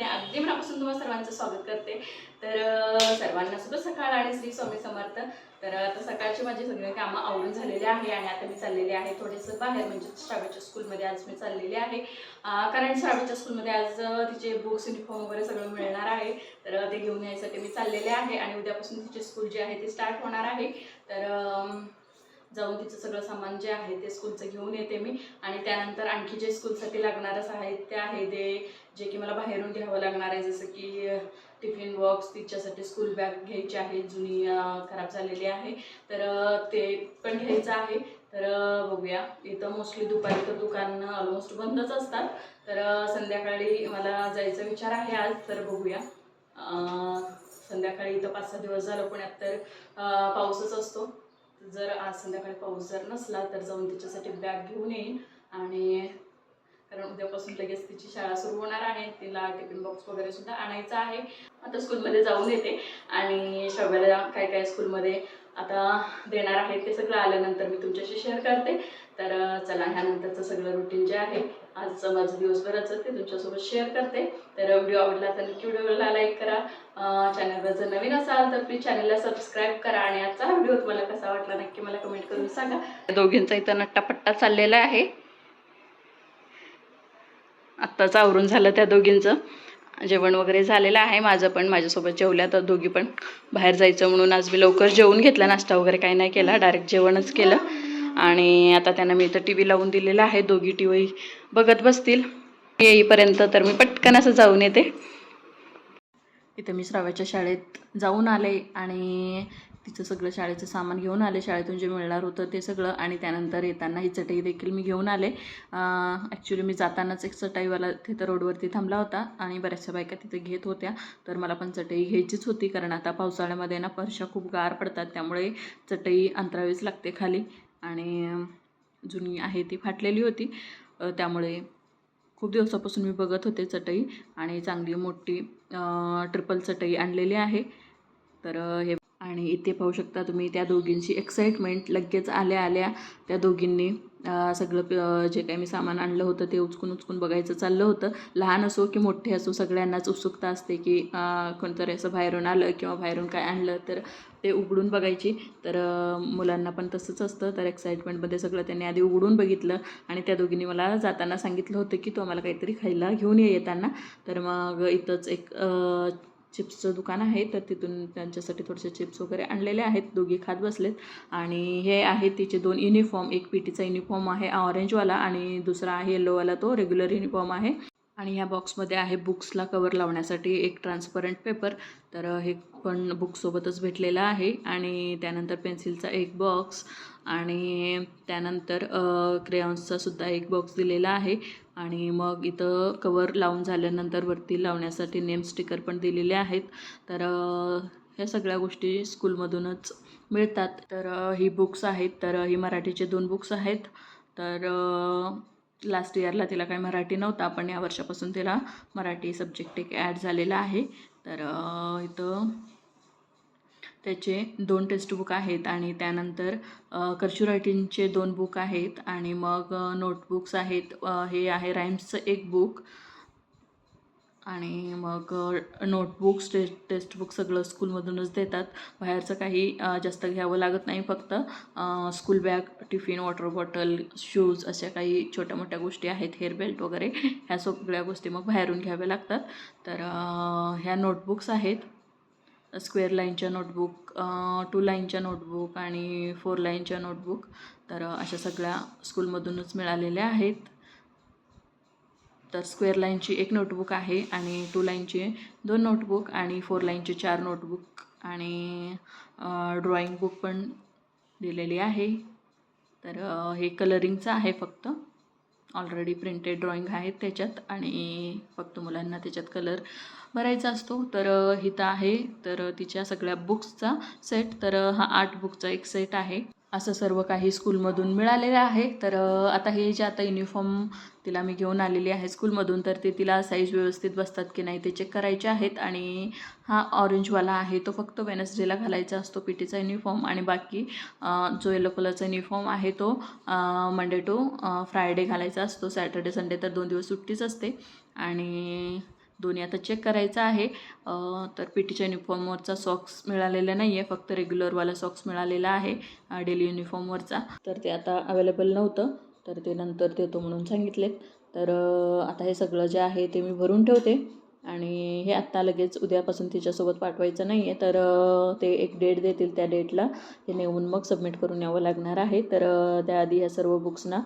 मी अगदी मनापासून तुम्हाला सर्वांचं स्वागत करते. तर सर्वांना सुद्धा सकाळ आणि श्री स्वामी समर्थ. तर आता सकाळची माझी सगळी कामं आवडून झालेली आहे आणि आता मी चाललेली आहे थोडेसं बाहेर. म्हणजे श्रावेच्या स्कूलमध्ये आज मी चाललेली आहे. कारण श्रावेच्या स्कूलमध्ये आज तिचे बुक्स युनिफॉर्म वगैरे सगळं मिळणार आहे. तर ते घेऊन यायसाठी मी चाललेले आहे आणि उद्यापासून तिचे स्कूल जे आहे ते स्टार्ट होणार आहे. तर जाऊन तिचं सगळं सामान जे आहे ते स्कूलचं घेऊन येते मी. आणि त्यानंतर आणखी जे स्कूलसाठी लागणारं साहित्य आहे ते जे की मला बाहेरून घ्यावं लागणार आहे जसं की टिफिन बॉक्स तिच्यासाठी स्कूल बॅग घ्यायची आहे जुनी खराब झालेली आहे. तर ते पण घ्यायचं आहे. तर बघूया. इथं मोस्टली दुपारी तर दुकान ऑलमोस्ट बंदच असतात. तर संध्याकाळी मला जायचा विचार आहे आज तर बघूया. संध्याकाळी इथं पाच सहा दिवस झालं पुण्यात तर पाऊसच असतो. जर आज संध्याकाळी पाऊस जर नसला तर जाऊन तिच्यासाठी बॅग घेऊन येईन. आणि कारण उद्यापासून लगेच तिची शाळा सुरू होणार आहे. तिला टिफिन बॉक्स वगैरे सुद्धा आणायचा आहे. आता स्कूलमध्ये जाऊन येते. आणि शव्याला काय काय स्कूलमध्ये आता देणार आहे ते सगळं आल्यानंतर मी तुमच्याशी शेअर करते. तर चला ह्यानंतरचं सगळं रुटीन जे आहे आजचं माझं दिवसभराचं ते तुमच्यासोबत शेअर करते. तर व्हिडिओ आवडला तर नक्की व्हिडिओला लाईक करा. चॅनलवर जर नवीन असाल तर प्लीज चॅनलला सबस्क्राईब करा आणि आजचा व्हिडिओ तुम्हाला कसा वाटला नक्की मला कमेंट करून सांगा. दोघींचा इथं नट्टापट्टा चाललेला आहे. आत्ताच आवरून झालं त्या दोघींचं. जेवण वगैरे झालेलं आहे माझं पण. माझ्यासोबत जेवल्या तर दोघी पण बाहेर जायचं म्हणून आज मी लवकर जेवून घेतला. नाश्ता वगैरे काही नाही केला. डायरेक्ट जेवणच केलं. आणि आता त्यांना मी इथं टी व्ही लावून दिलेला आहे. दोघी टी व्ही बघत बसतील. येईपर्यंत तर मी पटकन असं जाऊन येते. इथं मी श्राव्याच्या शाळेत जाऊन आले आणि तिचं सगळं शाळेचं सामान घेऊन आले. शाळेतून जे मिळणार होतं ते सगळं आणि त्यानंतर येताना ही चटई देखील मी घेऊन आले. ॲक्च्युली मी जातानाच एक चटईवाला तिथं रोडवरती थांबला होता आणि बऱ्याचशा बायका तिथे घेत होत्या. तर मला पण चटई घ्यायचीच होती कारण आता पावसाळ्यामध्ये ना फरशा खूप गार पडतात. त्यामुळे चटई अंतरावीच लागते खाली. आणि जुनी आहे ती फाटलेली होती. त्यामुळे खूप दिवसापासून मी बघत होते चटई आणि चांगली मोठी ट्रिपल चटई आणलेली आहे. तर हे आणि इथे पाहू शकता तुम्ही त्या दोघींची एक्साइटमेंट लगेच आल्या आल्या त्या दोघींनी सगळं जे काही मी सामान आणलं होतं ते उचकून उचकून बघायचं चाललं होतं. लहान असो की मोठे असो सगळ्यांनाच उत्सुकता असते की कोणतरी असं बाहेरून आलं किंवा बाहेरून काय आणलं तर ते उघडून बघायची. तर मुलांना पण तसंच असतं. तर एक्साइटमेंटमध्ये सगळं त्यांनी आधी उघडून बघितलं आणि त्या दोघींनी मला जाताना सांगितलं होतं की तू आम्हाला काहीतरी खायला घेऊन ये येताना. तर मग इथंच एक चिप्सचं दुकान आहे. तर तिथून त्यांच्यासाठी थोडेसे चिप्स वगैरे आणलेले आहेत. दोघी खात बसलेत. आणि हे आहे तिचे दोन युनिफॉर्म एक पी टीचा युनिफॉर्म आहे ऑरेंजवाला आणि दुसरा आहे येल्लोवाला तो रेग्युलर युनिफॉर्म आहे. आणि ह्या बॉक्समध्ये आहे बुक्सला कवर लावण्यासाठी एक ट्रान्सपरंट पेपर. तर हे पण बुकसोबतच भेटलेलं आहे. आणि त्यानंतर पेन्सिलचा एक बॉक्स आणि त्यानंतर क्रेयॉन्सचा सुद्धा एक बॉक्स दिलेला आहे. आणि मग इथं कवर लावून झाल्यानंतर वरती लावण्यासाठी नेम स्टिकर पण दिलेले आहेत. तर ह्या सगळ्या गोष्टी स्कूलमधूनच मिळतात. तर ही बुक्स आहेत. तर ही मराठीचे दोन बुक्स आहेत. तर लास्ट इयरला तिला काही मराठी नव्हता पण या वर्षापासून तिला मराठी सब्जेक्ट एक ॲड झालेला आहे. तर इथं त्याचे दोन टेक्स्ट बुक आहेत आणि त्यानंतर कर्च्यू रायटिंगचे दोन बुक आहेत आणि मग नोटबुक्स आहेत. हे आहे राईम्सचं एक बुक आणि मग नोटबुक्स टे टेक्स्टबुक सगळं स्कूलमधूनच देतात. बाहेरचं काही जास्त घ्यावं लागत नाही फक्त. School bag tiffin water bottle shoes अशा काही छोट्या मोठ्या गोष्टी आहेत हेअर बेल्ट वगैरे. ह्या सगळ्या गोष्टी मग बाहेरून घ्याव्या लागतात. तर ह्या नोटबुक्स आहेत. स्क्वेअर लाईनच्या नोटबुक टू लाईनच्या नोटबुक आणि फोर लाईनच्या नोटबुक तर अशा सगळ्या स्कूलमधूनच मिळालेल्या आहेत. तर स्क्वेअर लाईनची एक नोटबुक आहे आणि टू लाईनची दोन नोटबुक आणि फोर लाईनचे चार नोटबुक आणि ड्रॉइंग बुक पण दिलेली आहे. तर हे कलरिंगचं आहे फक्त. ऑलरेडी प्रिंटेड ड्रॉइंग आहेत त्याच्यात आणि फक्त मुलांना त्याच्यात कलर भरायचा असतो. तर हिता इथं आहे. तर तिच्या सगळ्या बुक्सचा सेट. तर हा आठ बुकचा एक सेट आहे. असं सर्व काही स्कूलमधून मिळालेलं आहे. तर आता हे जे आता युनिफॉर्म तिला मी घेऊन आलेली आहे स्कूलमधून तर ते तिला साईज व्यवस्थित बसतात की नाही ते चेक करायचे आहेत. आणि हा ऑरेंजवाला आहे तो फक्त वेनसडेला घालायचा असतो पी टीचा युनिफॉर्म आणि बाकी जो येलो कलरचा युनिफॉर्म आहे तो मंडे टू फ्रायडे घालायचा असतो. सॅटर्डे संडे तर दोन दिवस सुट्टीच असते. आणि दोन्ही आता चेक करायचं आहे. तर पी टीच्या युनिफॉर्मवरचा सॉक्स मिळालेला नाही आहे फक्त रेग्युलरवाला सॉक्स मिळालेला आहे डेली युनिफॉर्मवरचा तर ते आता अवेलेबल नव्हतं तर ते नंतर देतो म्हणून सांगितलेत. तर आता हे सगळं जे आहे ते मी भरून ठेवते. आणि हे आत्ता लगेच उद्यापासून तिच्यासोबत पाठवायचं नाही आहे तर ते एक डेट देतील त्या डेटला हे नेऊन मग सबमिट करून यावं लागणार आहे. तर त्याआधी ह्या सर्व बुक्सना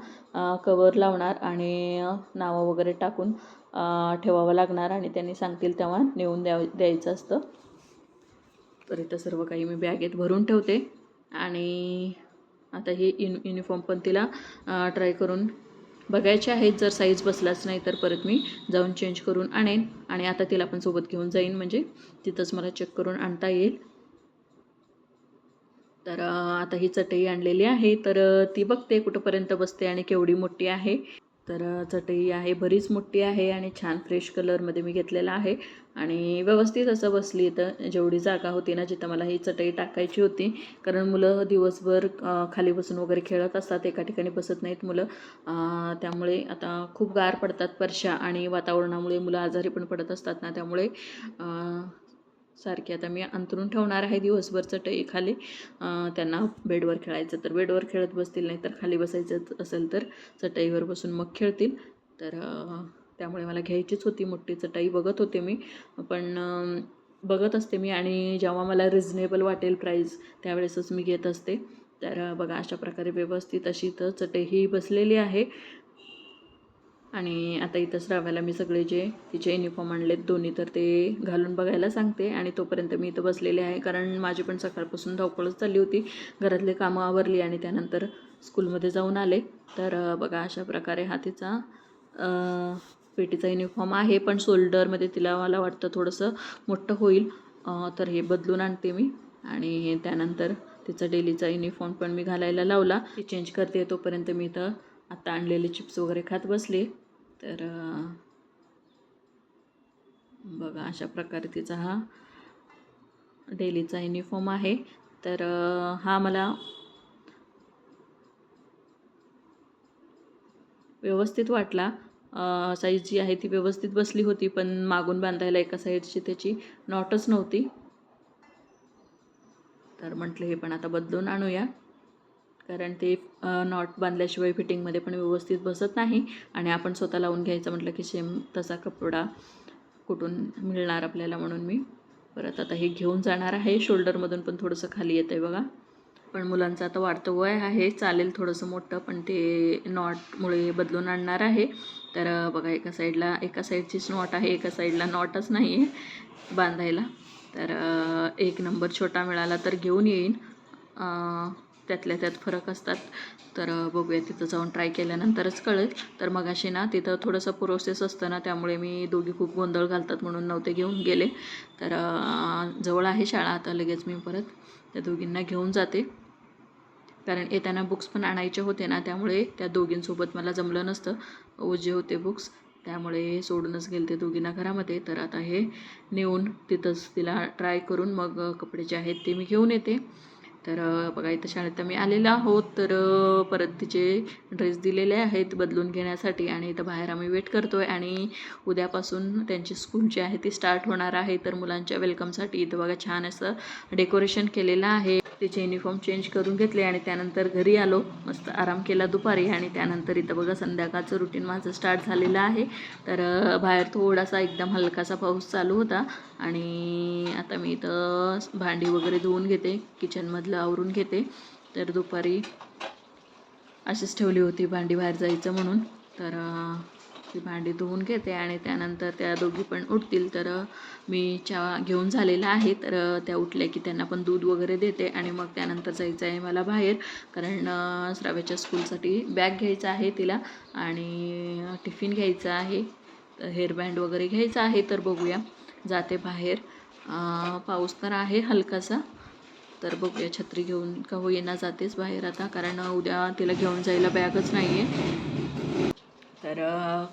कवर लावणार आणि नावं वगैरे टाकून ठेवावं लागणार आणि त्यांनी सांगतील तेव्हा नेऊन द्याव द्यायचं असतं. तर इथं सर्व काही मी बॅगेत भरून ठेवते. आणि आता हे युन युनिफॉर्म पण तिला ट्राय करून बघायचे आहेत जर साईज बसलाच नाही तर परत मी जाऊन चेंज करून आणेन. आणि आता तिला पण सोबत घेऊन जाईन. म्हणजे तिथंच मला चेक करून आणता येईल. तर आता ही चटई आणलेली आहे. तर ती बघते कुठंपर्यंत बसते आणि केवढी मोठी आहे. तर चटई आहे बरीच मोठी आहे आणि छान फ्रेश कलरमध्ये मी घेतलेला आहे. आणि व्यवस्थित असं बसली तर जेवढी जागा होती ना जिथं मला ही चटई टाकायची होती. कारण मुलं दिवसभर खाली बसून वगैरे खेळत असतात एका ठिकाणी बसत नाहीत मुलं. त्यामुळे आता खूप गार पडतात परशा आणि वातावरणामुळे मुलं आजारी पण पडत असतात ना त्यामुळे सारखी. आता मी अंतरून ठेवणार आहे दिवसभर चटई खाली. त्यांना बेडवर खेळायचं तर बेडवर खेळत बसतील नाही तर खाली बसायचं असेल तर चटईवर बसून मग खेळतील. तर त्यामुळे मला घ्यायचीच होती मोठी चटई बघत होते मी. पण बघत असते मी आणि जेव्हा मला रिझनेबल वाटेल प्राईज त्यावेळेसच मी घेत असते. तर बघा अशा प्रकारे व्यवस्थित अशी तर चटई ही बसलेली आहे. आणि आता इथं श्राव्याला मी सगळे जे तिचे युनिफॉर्म आणलेत दोन्ही तर ते घालून बघायला सांगते. आणि तोपर्यंत मी इथं बसलेले आहे कारण माझी पण सकाळपासून धावपळच चालली होती. घरातले कामं आवरली आणि त्यानंतर स्कूलमध्ये जाऊन आले. तर बघा अशा प्रकारे हा तिचा पेटीचा युनिफॉर्म आहे. पण शोल्डरमध्ये तिला मला वाटतं थोडंसं मोठं होईल. तर हे बदलून आणते मी. आणि त्यानंतर तिचा डेलीचा युनिफॉर्म पण मी घालायला लावला. ती चेंज करते तोपर्यंत मी इथं आता आणलेले चिप्स वगैरे खात बसले. तर बघा अशा प्रकारे तिचा हा डेलीचा युनिफॉर्म आहे. तर हा मला व्यवस्थित वाटला. साईज जी आहे ती व्यवस्थित बसली होती पण मागून बांधायला एका साईडची त्याची नॉटच नव्हती. तर म्हटलं हे पण आता बदलून आणूया. कारण ते नॉट बांधल्याशिवाय फिटिंगमध्ये पण व्यवस्थित बसत नाही आणि आपण स्वतः लावून घ्यायचं म्हटलं की सेम तसा कपडा कुठून मिळणार आपल्याला म्हणून मी. परत आता हे घेऊन जाणार आहे. शोल्डरमधून पण थोडंसं खाली येतं आहे बघा. पण मुलांचं आता वाढतं वय आहे. चालेल थोडंसं मोठं पण ते नॉटमुळे बदलून आणणार आहे. तर बघा एका साईडला एका साईडचीच नॉट आहे. एका साईडला नॉटच नाही आहे बांधायला. तर एक नंबर छोटा मिळाला तर घेऊन येईन. त्यातल्या त्यात फरक असतात. तर बघूया तिथं जाऊन ट्राय केल्यानंतरच कळेल. तर मग अशी ना तिथं थोडंसं प्रोसेस असतं ना त्यामुळे मी दोघी खूप गोंधळ घालतात म्हणून नव्हते घेऊन गेले. तर जवळ आहे शाळा आता लगेच मी परत त्या दोघींना घेऊन जाते. कारण येताना बुक्स पण आणायचे होते ना त्यामुळे त्या दोघींसोबत मला जमलं नसतं. ओझे होते बुक्स त्यामुळे सोडूनच गेले ते दोघींना घरामध्ये. तर आता हे नेऊन तिथंच तिला ट्राय करून मग कपडे जे आहेत ते मी घेऊन येते. तर बघा इथं शाळेत मी आलेलो आहोत. तर परत तिचे ड्रेस दिलेले आहेत बदलून घेण्यासाठी आणि इथं बाहेर आम्ही वेट करतो आहे आणि उद्यापासून त्यांची स्कूल जी आहे ती स्टार्ट होणार आहे. तर मुलांच्या वेलकमसाठी इथं बघा छान असं डेकोरेशन केलेलं आहे. तिचे युनिफॉर्म चेंज करून घेतले आणि त्यानंतर घरी आलो. मस्त आराम केला दुपारी आणि त्यानंतर इथं बघा संध्याकाळचं रुटीन माझं स्टार्ट झालेलं आहे. तर बाहेर थोडासा एकदम हलकासा पाऊस चालू होता आणि आता मी इथं भांडी वगैरे धुवून घेते किचनमधलं आवरून घेते. तर दुपारी अशीच ठेवली होती भांडी बाहेर जायचं म्हणून. तर ती भांडी धुवून घेते आणि त्यानंतर त्या दोघी पण उठतील. तर मी चहा घेऊन झालेला आहे. तर त्या उठल्या की त्यांना पण दूध वगैरे देते आणि मग त्यानंतर जायचं आहे मला बाहेर. कारण श्राव्याच्या स्कूलसाठी बॅग घ्यायचा आहे तिला आणि टिफिन घ्यायचा आहे. हेअरबँड वगैरे घ्यायचं आहे. तर बघूया. जाते बाहेर. पाऊस तर आहे हलकासा. तर बघूया छत्री घेऊन का होईना जातेच बाहेर आता कारण उद्या तिला घेऊन जायला बॅगच नाही आहे तर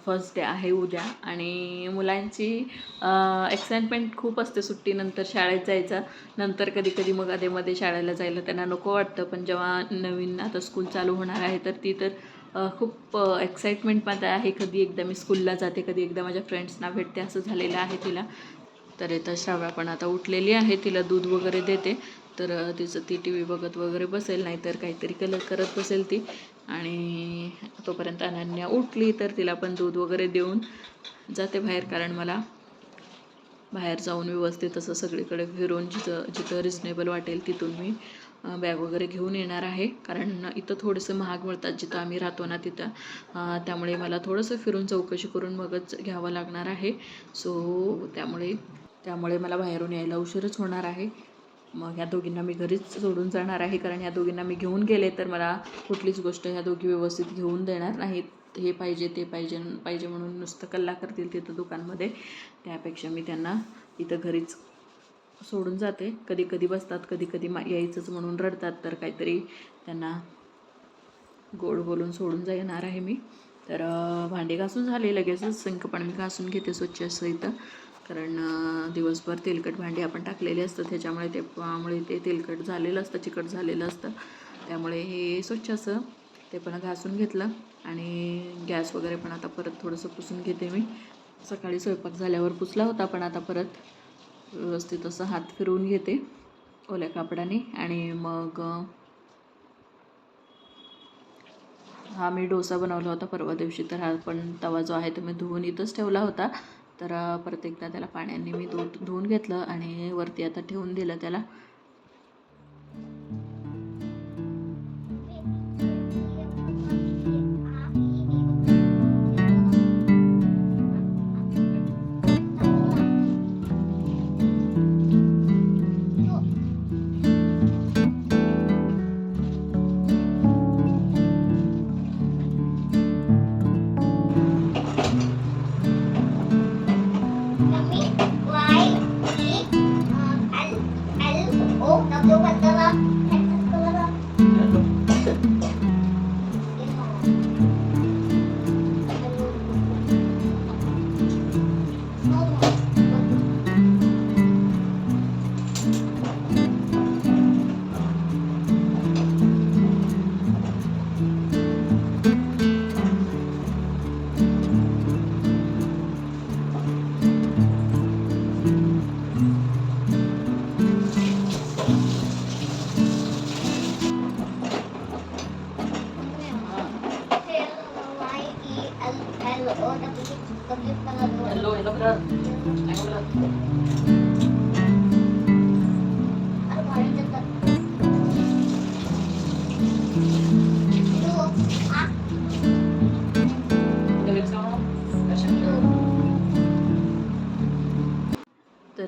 फर्स्ट डे आहे उद्या आणि मुलांची एक्साइटमेंट खूप असते सुट्टीनंतर शाळेत जायचं. नंतर कधी कधी मग अधेमध्ये शाळेला जायला त्यांना नको वाटतं पण जेव्हा नवीन आता स्कूल चालू होणार आहे तर ती तर खूप एक्साइटमेंट मात्र आहे. कधी एकदा मी स्कूलला जाते कधी एकदा माझ्या फ्रेंड्सना भेटते असं झालेलं आहे तिला. तर इथं श्राव्या पण आता उठलेली आहे तिला दूध वगैरे देते. तर तिचं ती टी व्ही बघत वगैरे बसेल नाही तर काहीतरी कलर करत बसेल ती. आणि तोपर्यंत अनन्या उठली तर तिला पण दूध वगैरे देऊन जाते बाहेर कारण मला बाहेर जाऊन व्यवस्थित असं सगळीकडे फिरून जिथं जिथं रिजनेबल वाटेल तिथून मी बॅग वगैरे घेऊन येणार आहे. कारण इथं थोडेसे महाग मिळतात जिथं आम्ही राहतो ना तिथं. त्यामुळे मला थोडंसं फिरून चौकशी करून मगच घ्यावं लागणार आहे. सो त्यामुळे त्यामुळे मला बाहेरून यायला उशीरच होणार आहे. मग ह्या दोघींना मी घरीच सोडून जाणार आहे. कारण ह्या दोघींना मी घेऊन गेले तर मला कुठलीच गोष्ट ह्या दोघी व्यवस्थित घेऊन देणार नाहीत. हे पाहिजे ते पाहिजे पाहिजे म्हणून नुसतं कल्ला करतील तिथं दुकानमध्ये. त्यापेक्षा मी त्यांना इथं घरीच सोडून जाते. कधी कधी बसतात कधी कधी मा यायचंच म्हणून रडतात. तर काहीतरी त्यांना गोड बोलून सोडून जाणार आहे मी. तर भांडे घासून झाले लगेचच. सिंक पण मी घासून घेते स्वच्छ असं इथं. कारण दिवसभर तेलकट भांडी आपण टाकलेली असतं त्याच्यामुळे ते त्यामुळे ते तेलकट झालेलं असतं चिकट झालेलं असतं. त्यामुळे हे स्वच्छ असं. ते पण घासून घेतलं आणि गॅस वगैरे पण आता परत थोडंसं पुसून घेते मी. सकाळी स्वयंपाक झाल्यावर पुसला होता पण आता परत व्यवस्थित असं हात फिरवून घेते ओल्या कापडाने. आणि मग हा मी डोसा बनवला होता परवा दिवशी. तर हा पण तवा जो आहे तो मी धुवून इथंच ठेवला होता. तर परत एकदा त्याला पाण्याने मी धुत धुवून घेतलं आणि वरती आता ठेवून दिलं त्याला.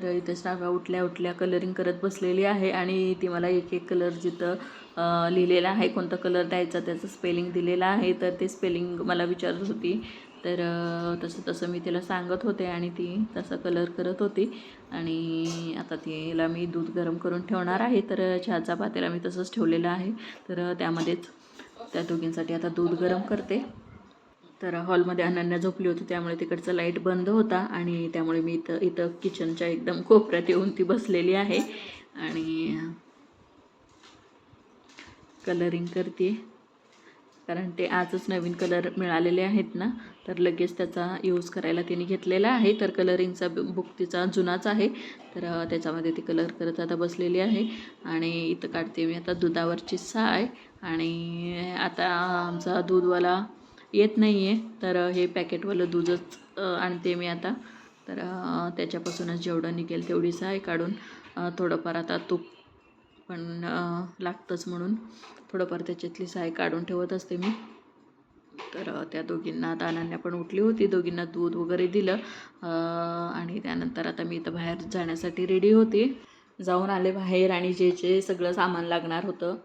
तर इथं श्राव्या उठल्या उठल्या कलरिंग करत बसलेली आहे आणि ती मला एक एक कलर जिथं लिहिलेला आहे कोणता कलर द्यायचा त्याचं स्पेलिंग दिलेलं आहे. तर ते स्पेलिंग मला विचारत होती. तर तसं तसं मी तिला सांगत होते आणि ती तसा कलर करत होती. आणि आता तिला मी दूध गरम करून ठेवणार आहे. तर चहाचा पातेला मी तसंच ठेवलेलं आहे. तर त्यामध्येच त्या दोघींसाठी आता दूध गरम करते. तर हॉलमध्ये अनन्या झोपली होती त्यामुळे तिकडचा लाइट बंद होता आणि त्यामुळे मी इथं इथं किचनच्या एकदम कोपऱ्यात येऊन ती बसलेली आहे. आणि कलरिंग करते. कारण ते आजच नवीन कलर मिळालेले आहेत ना तर लगेच त्याचा यूज करायला तिने घेतलेला आहे. तर कलरिंगचा बुक तिचा जुनाच आहे. तर त्याच्यामध्ये ती कलर करत आता बसलेली आहे. आणि इथं काढते मी आता दुधावरची साय. आणि आता आमचा दूधवाला येत नाही आहे तर हे पॅकेटवालं दूधच आणते मी आता. तर त्याच्यापासूनच जेवढं निघेल तेवढी साय काढून. थोडंफार आता तूप पण लागतंच म्हणून. थोडंफार त्याच्यातली साय काढून ठेवत असते मी. तर त्या दोघींना आता अनन्या पण उठली होती. दोघींना दूध वगैरे दिलं. आणि त्यानंतर आता मी इथं बाहेर जाण्यासाठी रेडी होती. जाऊन आले बाहेर आणि जे जे सगळं सामान लागणार होतं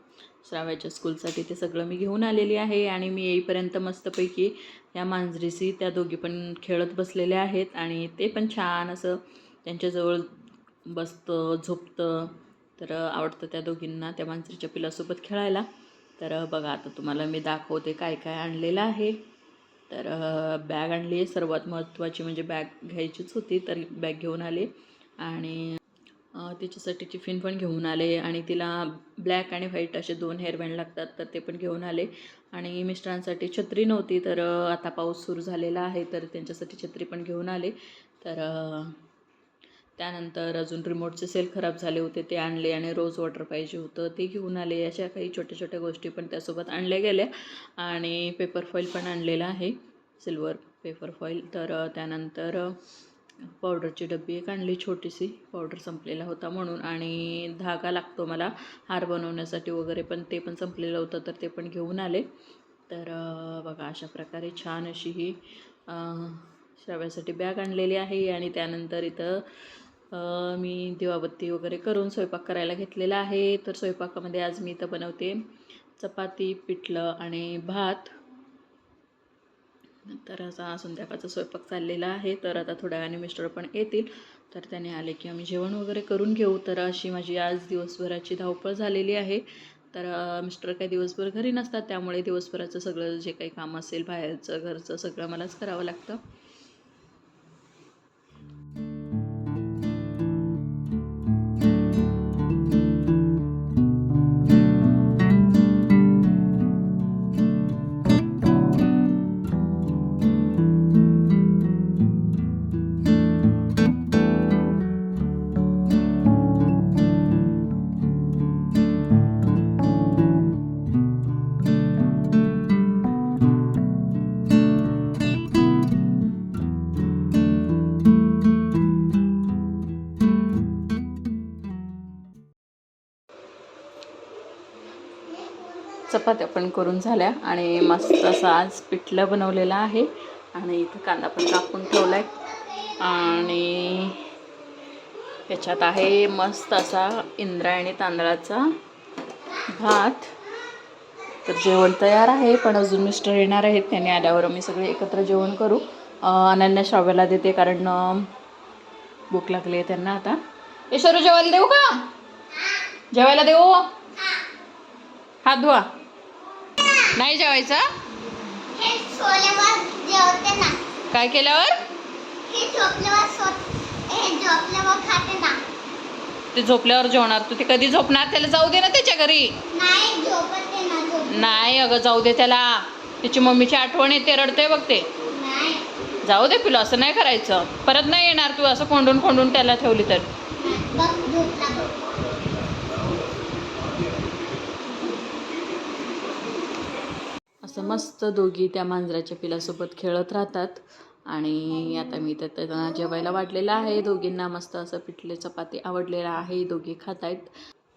श्राव्याच्या स्कूलसाठी ते सगळं मी घेऊन आलेली आहे आणि मी येईपर्यंत मस्तपैकी या मांजरीशी त्या दोघी पण खेळत बसलेल्या आहेत आणि ते पण छान असं त्यांच्याजवळ बसतं झोपतं. तर आवडतं त्या दोघींना त्या मांजरीच्या पिलासोबत खेळायला. तर बघा आता तुम्हाला मी दाखवते काय काय आणलेलं आहे. तर बॅग आणली आहे. सर्वात महत्त्वाची म्हणजे बॅग घ्यायचीच होती तर बॅग घेऊन आले. आणि तिच्यासाठी टिफिन पण घेऊन आले आणि तिला ब्लॅक आणि व्हाईट असे दोन हेअरबँड लागतात तर ते पण घेऊन आले. आणि मिस्टरांसाठी छत्री नव्हती तर आता पाऊस सुरू झालेला आहे तर त्यांच्यासाठी छत्री पण घेऊन आले. तर त्यानंतर अजून रिमोटचे सेल खराब झाले होते ते आणले आणि रोज वॉटर पाहिजे होतं ते घेऊन आले. अशा काही छोट्या छोट्या गोष्टी पण त्यासोबत आणल्या गेल्या. आणि पेपर फॉईल पण आणलेला आहे सिल्वर पेपर फॉईल तर त्यानंतर पावडरची डब्बी एक आणली छोटीशी. पावडर संपलेला होता म्हणून आणि धागा लागतो मला. हार बनवण्यासाठी वगैरे पण ते पण संपलेलं होतं तर ते पण घेऊन आले. तर बघा अशा प्रकारे छान अशी ही श्राव्यासाठी बॅग आणलेली आहे आणि त्यानंतर इथं मी दिवाबत्ती वगैरे करून स्वयंपाक करायला घेतलेला आहे. तर स्वयंपाकामध्ये आज मी इथं बनवते चपाती पिठलं आणि भात. तर असा संध्याकाळचा स्वयंपाक चाललेला आहे. तर आता थोड्या वेळाने मिस्टर पण येतील. तर त्याने आले की आम्ही जेवण वगैरे करून घेऊ. तर अशी माझी आज दिवसभराची धावपळ झालेली आहे. तर मिस्टर काही दिवसभर घरी नसतात. त्यामुळे दिवसभराचं सगळं जे काही काम असेल बाहेरचं घरचं सगळं मलाच करावं लागतं. चपात्या पण करून झाल्या आणि मस्त असं आज पिठलं बनवलेलं आहे. आणि इथं कांदा पण कापून ठेवला आहे आणि त्याच्यात आहे मस्त असा इंद्रायणी तांदळाचा भात. तर जेवण तयार आहे पण अजून मिस्टर येणार आहेत. त्यांनी आल्यावर आम्ही सगळे एकत्र जेवण करू. अनन्या श्राव्याला देते कारण भूक लागली आहे त्यांना आता. ईश्वरू जेवायला देऊ का? जेवायला देऊ? हात धुवा. नाही जेवायचं? हे काय केल्यावर? हे हे ते झोपल्यावर जेवणार. तू ते कधी झोपणार? त्याला जाऊ दे ना त्याच्या घरी. नाही अगं जाऊ दे त्याला. त्याची मम्मीची आठवण येते रडते बघ ते. नाही. जाऊ दे पिलो असं नाही करायचं. परत नाही येणार तू असं कोंडून कोंडून त्याला ठेवली तर बघ झोपला बघ असं मस्त दोघी त्या मांजराच्या पिलासोबत खेळत राहतात. आणि आता मी तर त्यांना जेवायला वाढलेलं आहे. दोघींना मस्त असं पिठले चपाती आवडलेलं आहे. दोघी खात आहेत.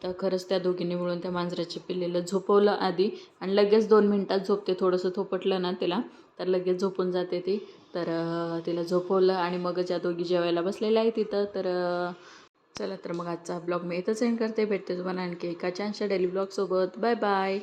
तर खरंच त्या दोघींनी मिळून त्या मांजराच्या पिल्लेलं झोपवलं आधी. आणि लगेच दोन मिनटात झोपते. थोडंसं थोपटलं ना तिला तर लगेच झोपून जाते ती. तर तिला झोपवलं आणि मग ज्या दोघी जेवायला बसलेल्या आहे तिथं तर चला तर मग आजचा ब्लॉग मी इथंच एंड करते. भेटते तुम्हाला आणखी एका छानशा डेली ब्लॉगसोबत बाय बाय